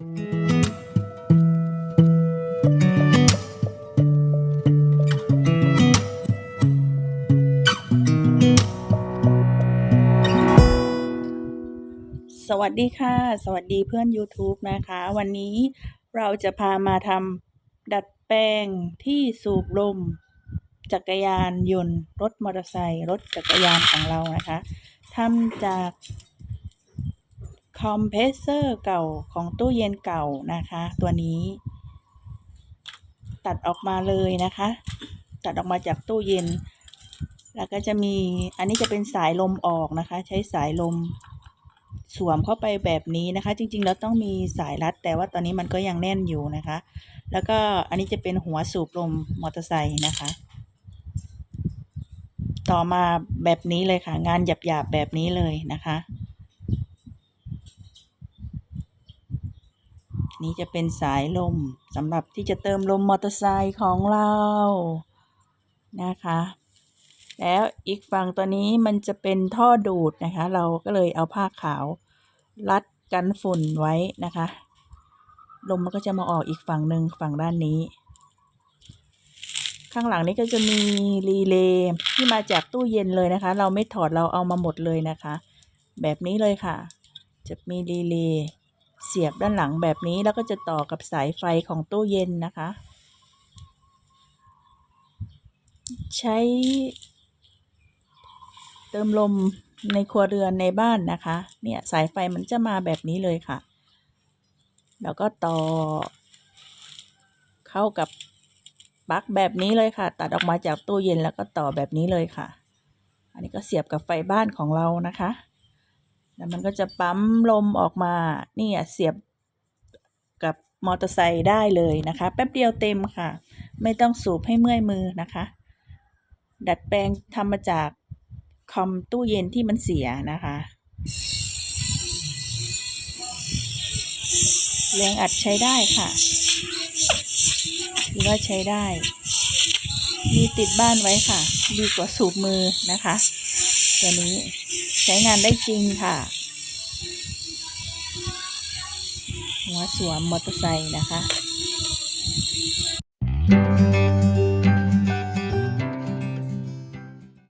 สวัสดีค่ะ สวัสดีเพื่อน YouTube นะคะ วันนี้เราจะพามาทำดัดแปลงที่สูบลม จักรยานยนต์ รถมอเตอร์ไซค์รถจักรยานของเรานะคะทำจาก คอมเพรสเซอร์เก่าของตู้เย็นเก่านะคะ ตัวนี้ ตัดออกมาเลยนะคะ ตัดออกมาจากตู้เย็น แล้วก็จะมีอันนี้จะเป็นสายลมออกนะคะ ใช้สายลมสวมเข้าไปแบบนี้นะคะ จริงๆแล้วต้องมีสายรัด แต่ว่าตอนนี้มันก็ยังแน่นอยู่นะคะ แล้วก็อันนี้จะเป็นหัวสูบลมมอเตอร์ไซค์นะคะ ต่อมาแบบนี้เลยค่ะ งานหยาบๆแบบนี้เลยนะคะ นี่จะเป็นสายลมสำหรับที่จะเติมลมมอเตอร์ไซค์ของเรานะคะ แล้วอีกฝั่งตัวนี้มันจะเป็นท่อดูดนะคะ เราก็เลยเอาผ้าขาวรัดกันฝุ่นไว้นะคะ ลมมันก็จะมาออกอีกฝั่งหนึ่งฝั่งด้านนี้ ข้างหลังนี้ก็จะมีรีเลย์ที่มาจากตู้เย็นเลยนะคะ เราไม่ถอดเราเอามาหมดเลยนะคะ แบบนี้เลยค่ะ จะมีรีเลย์ เสียบด้านหลังแบบนี้แล้วก็จะต่อกับสายไฟของตู้เย็นนะคะ ใช้เติมลมในครัวเรือนในบ้านนะคะ เนี่ยสายไฟมันจะมาแบบนี้เลยค่ะ แล้วก็ต่อ เข้ากับปลั๊กแบบนี้เลยค่ะ ตัดออกมาจากตู้เย็นแล้วก็ต่อแบบนี้เลยค่ะ อันนี้ก็เสียบกับไฟบ้านของเรานะคะ แล้วมันก็จะปั๊มลมออกมานี่เสียบกับมอเตอร์ไซค์ได้เลยนะคะ แป๊บเดียวเต็มค่ะ ไม่ต้องสูบให้เมื่อยมือนะคะ ดัดแปลงทำมาจากคอมตู้เย็นที่มันเสียนะคะแรงอัดใช้ได้ค่ะถือว่าใช้ได้ มีติดบ้านไว้ค่ะ ดีกว่าสูบมือนะคะ ตัวนี้ ใช้งานได้จริงค่ะ หัวสวมมอเตอร์ไซค์นะคะ